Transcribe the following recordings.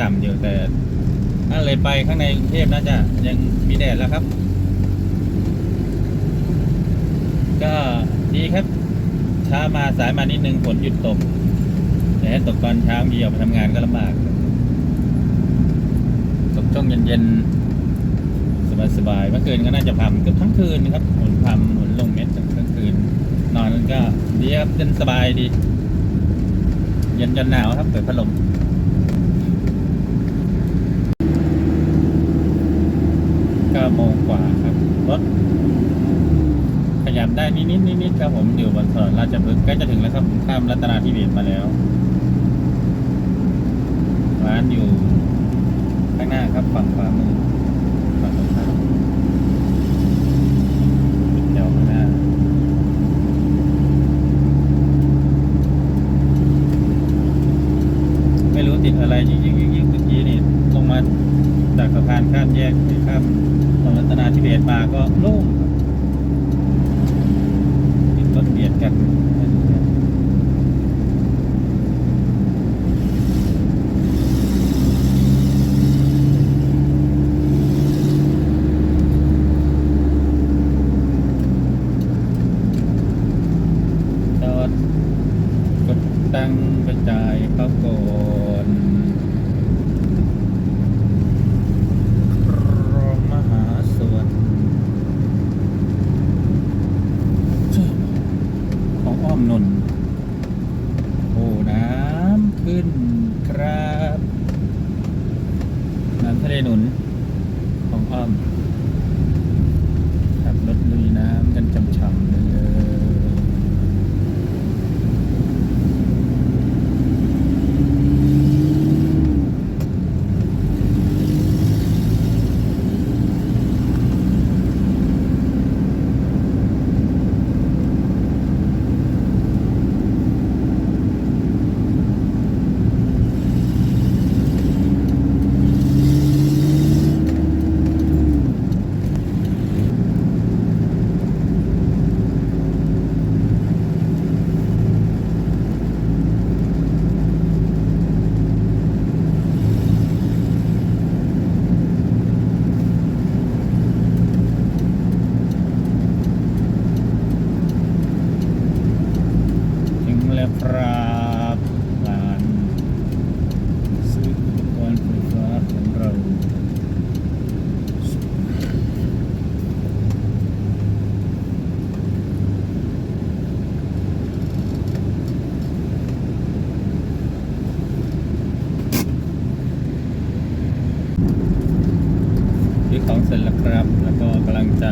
ต่ำอยู่แต่ถ้าเลยไปข้างในกรุงเทพน่าจะยังมีแดดแล้วครับ ก็ดีครับ ช้ามาสายมานิดนึงฝนหยุดตก แต่ถ้าตกตอนเช้ามีออกไปทำงานก็ลำบากตกช่วงเย็นๆ สบายๆเมื่อคืนก็น่าจะพัมเกือบทั้งคืนนะครับฝนพัมฝนลงเม็ดทั้งคืน นอนก็ดีครับเย็นสบายดี เย็นจนหนาวครับเปิดพัดลม ก้าโมงกว่าครับรถขยับได้นิดๆนิดๆครับผมอยู่บนถนนราชพฤกษ์ใกล้จะถึงแล้วครับข้ามรัตนาธิเบศมาแล้ว ร้านอยู่ข้างหน้าครับฝั่งขวามือ เสร็จแล้วครับ แล้วก็กำลังจะ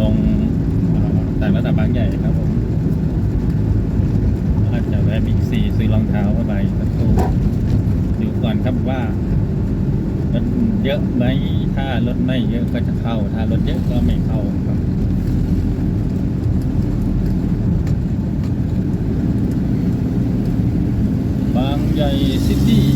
ลงเอ่อต่งระดับบางใหญ่ครับผมอาจจะแวะบิ๊กซีซื้อรองเท้าผ้าใบสักคู่ดูก่อนครับว่ารถเยอะไหมถ้ารถไม่เยอะก็จะเข้า ถ้ารถเยอะก็ไม่เข้าครับบางใหญ่ซิตี้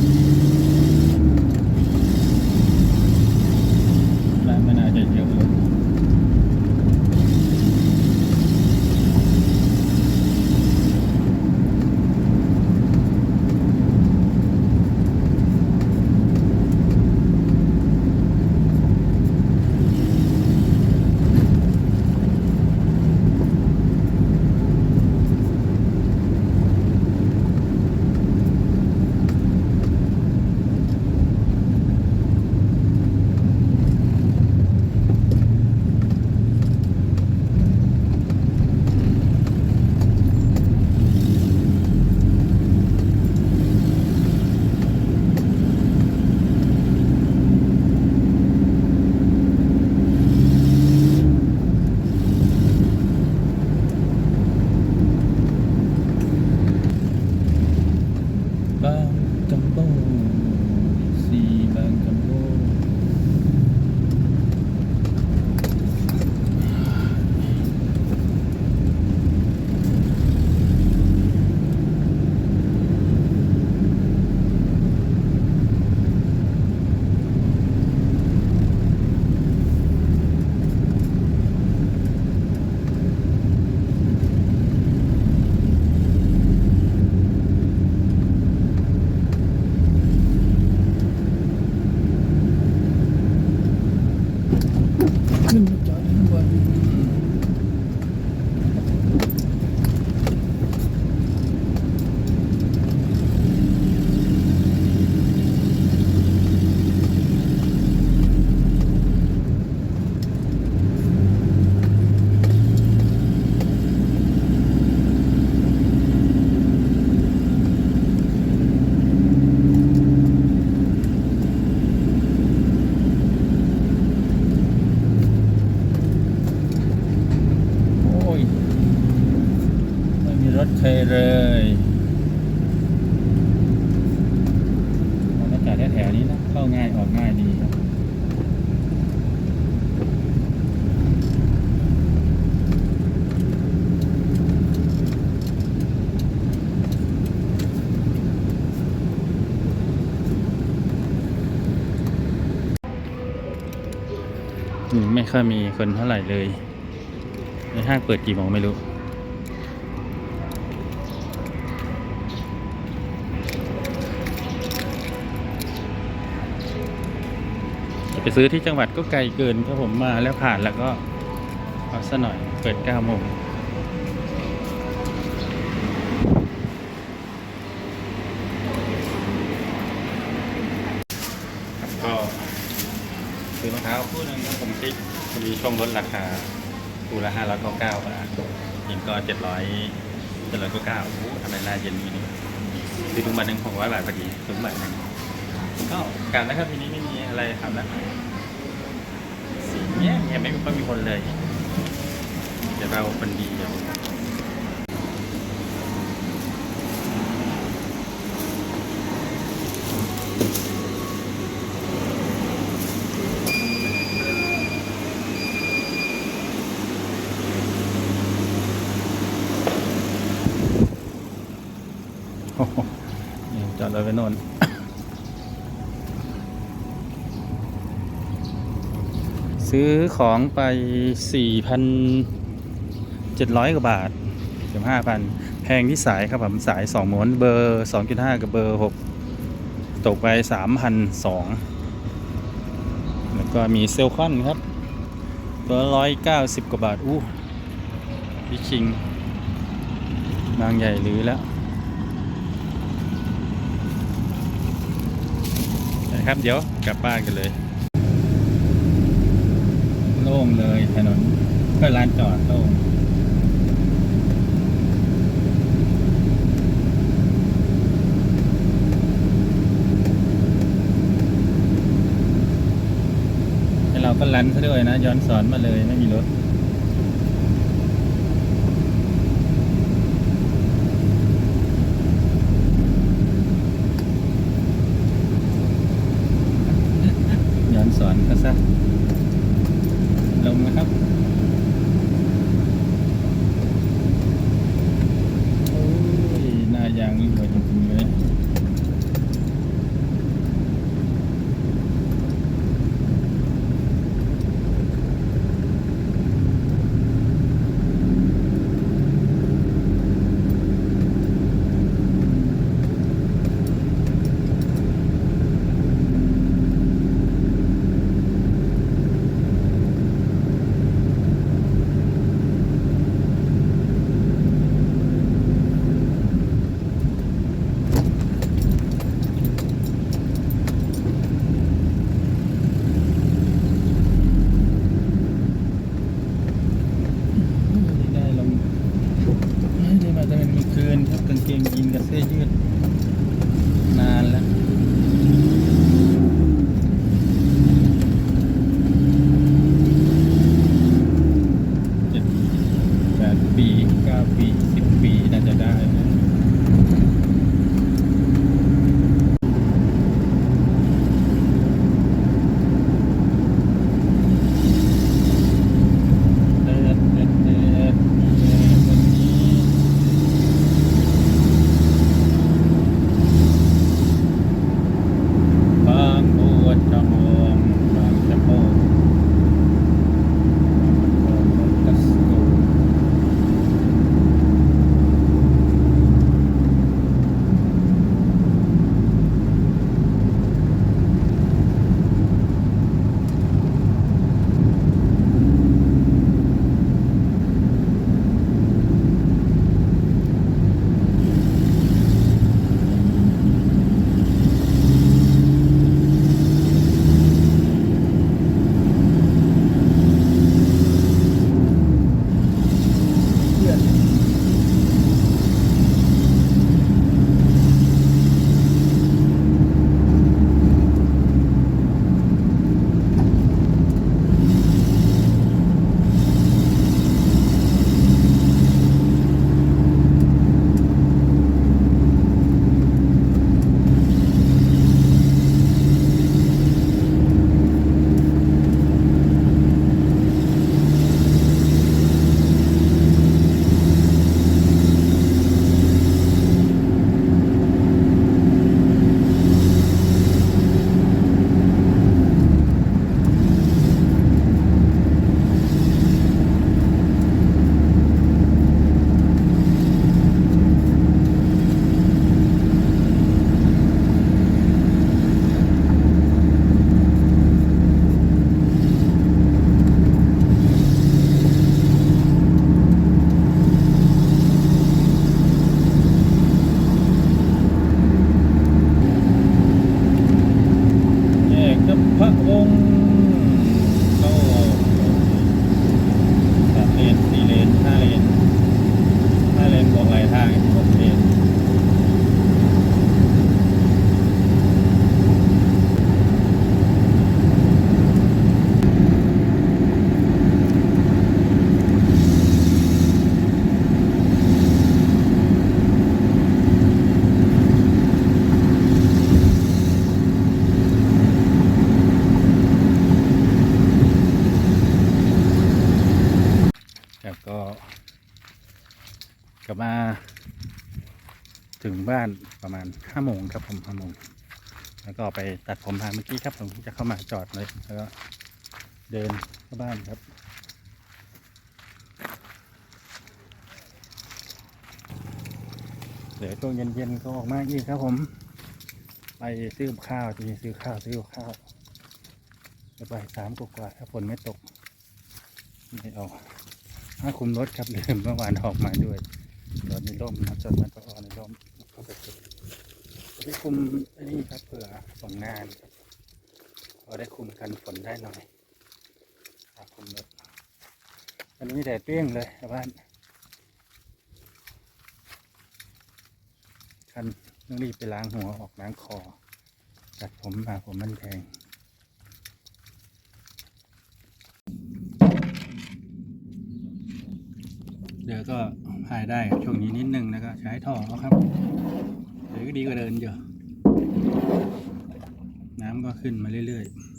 ง่ายออกง่ายดีครับไม่ค่อยมีคนเท่าไหร่เลยในห้างเปิดกี่โมงไม่รู้ ไปซื้อที่จังหวัดก็ไกลเกินครับผมมาแล้วผ่านแล้วก็เอาซะหน่อยเปิด9โมงก็ซื้อรองเท้าคู่นึงครับผมคลิกมีช่วงลดราคาคู่ละห้าร้อยเก้าเก้าบาทยิงก็เจ็ดร้อยเจ็ดร้อยเก้าเก้าโอ้ทำไมหน้าเย็นนี้นี่ซื้อถุงมาหนึ่งหกร้อยบาทพอดีถุงบาทหนึ่งก็กลับนะครับทีนี้ไม่ อะไรทำแล้วสีเนี้ยยังไม่ค่อยมีคนเลย เดี๋ยวเราคนดีเดี๋ยวจอดรถไว้โน่น ซื้อของไป 4,700 กว่าบาทเกือบ5,000 แพงที่สายครับผมสาย 2 ม้วนเบอร์ 2.5 กับเบอร์ 6 ตกไป3,200แล้วก็มีเซลคอนครับ ตัว 190 กว่าบาท อู้พี่คิง บางใหญ่หรือแล้วนะครับ เดี๋ยวกลับบ้านกันเลย ล่งเลยถนนก็ลานจอดโล่งแล้เราก็ลันซะด้วยนะ ย้อนสอนมาเลยไม่มีรถ ถึงบ้านประมาณห้าโมงครับผมห้าโมงแล้วก็ไปตัดผมมาเมื่อกี้ครับผมจะเข้ามาจอดเลยแล้วก็เดินเข้าบ้านครับเดี๋ยวช่วงเย็นๆก็ออกมาอีกครับผม ไปซื้อข้าวทีซื้อข้าวซื้อข้าวจะไปสามกว่าถ้าฝนไม่ตกไม่เอาถ้าคุมรถครับเลืมเมื่อวานออกมาด้วยจอดในร่มนะจอดมันก็ออกในร่ม ก็ไปเก็บที่คุมไอ้นี่ครับเผื่อฝนงานครับพอได้คุมกันฝนได้หน่อยครับคุมรถวันนี้แดดเปรี้ยงเลยชาวบ้านคันต้องรีบไปล้างหัวออกล้างคอตัดผมมาผมมันแพงเดี๋ยวก็ายได้ช่วงนี้นิดนึงแล้วก็ใช้ท่อเอาครับเดี๋ยวก็ดีกว่าเดินเยอะน้ำก็ขึ้นมาเรื่อยๆ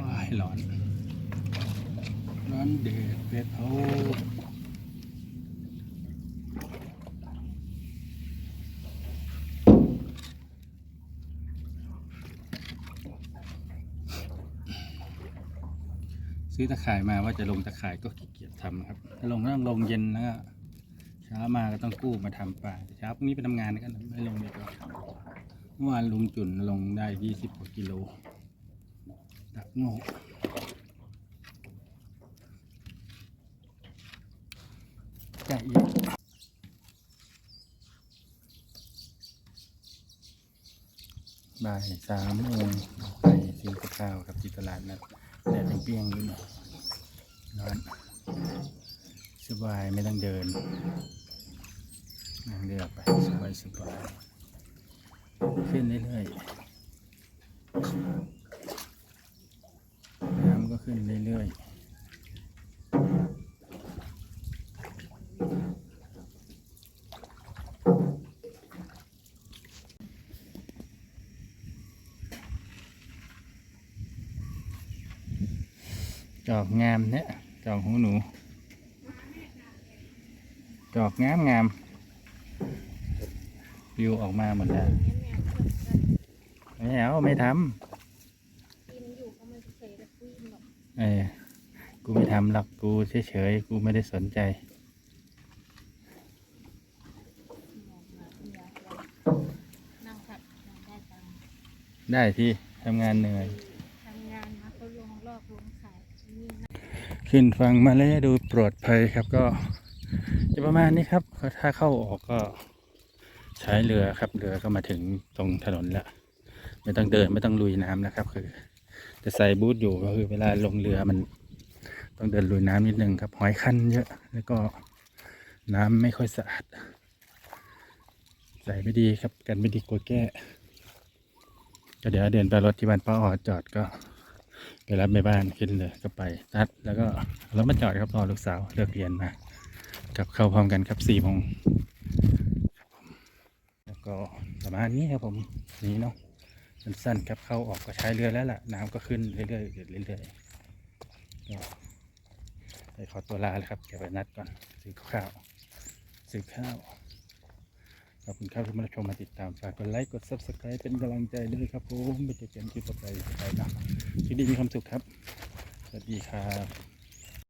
ว้ายร้อน ร้อนเด็ดเผ็ดเอาซื้อตะข่ายมาว่าจะลงตะข่ายก็ขี้เกียจทำครับถ้าลงต้องลงเย็นแล้วก็เช้ามาก็ต้องกู้มาทำป่าเช้าพรุ่งนี้ไปทำงานกันไม่ลงเดีกว่าเมื่อวานลุงจุนลงได้ยี่สิบกว่ากิโล ดักง่ไก่อีกบ่ายสามโมงไปซื้อกับข้าวครับที่ตลาดนัดแดดเปรี้ยงๆอยู่หน่อยร้อนสบายไม่ต้องเดินนั่งเรือไปสบายสบายขึ้นเรื่อยๆน้ำก็ ขึ้นเรื่อยๆจอกงามเนี่ยจอกของหนู จอกงามงามวิวออกมาหมดแล้วไม่เอาไม่ทกินอยู่ก็ไม่เคยได้คุยหรอกำเออ กูไม่ทำหรอกกูเฉยๆ กูไม่ได้สนใจมองมาเรือนั่งขัดนั่งได้ตังค์ได้ที่ทำงานเหนื่อย ทำงานมาก็ลวงลอกลวงขายนี่นะขึ้นฟังมาแล้วดูปลอดภัยครับก็จะประมาณนี้ครับถ้าเข้าออกก็ใช้เรือครับ เรือก็มาถึงตรงถนนแล้วไม่ต้องเดินไม่ต้องลุยน้ำนะครับ คือ จะใส่บูทอยู่ก็คือเวลาลงเรือมัน ต้องเดินลุยน้ำนิดนึงครับ หอยคันเยอะ แล้วก็น้ำไม่ค่อยสะอาด ใส่ไม่ดีครับ กันไม่ดีกลัวแก้ ก็เดี๋ยวเดินไปรถที่บ้านป้าออจอดก็ไปรับแม่บ้านขึ้นเลยก็ไปตัดแล้วก็รถมาจอดครับรอลูกสาวเลิกเรียนมากับเข้าพร้อมกันครับสี่โมงแล้วก็ประมาณนี้ครับผมนี่เนาะสั้นๆครับเข้าออกก็ใช้เรือแล้วล่ะ น้ำก็ขึ้นเรื่อยๆเรื่อยๆ ไปขอตัวลาเลยครับ เดี๋ยวไปนัดก่อนซื้อข้าวซื้อข้าว ขอบคุณครับที่มาชมมาติดตาม ฝากกดไลค์ กด subscribe เป็นกำลังใจด้วยครับผมไปเจอกันคลิปต่อไปไปเนาะชีวิตดีมีความสุขครับ สวัสดีครับ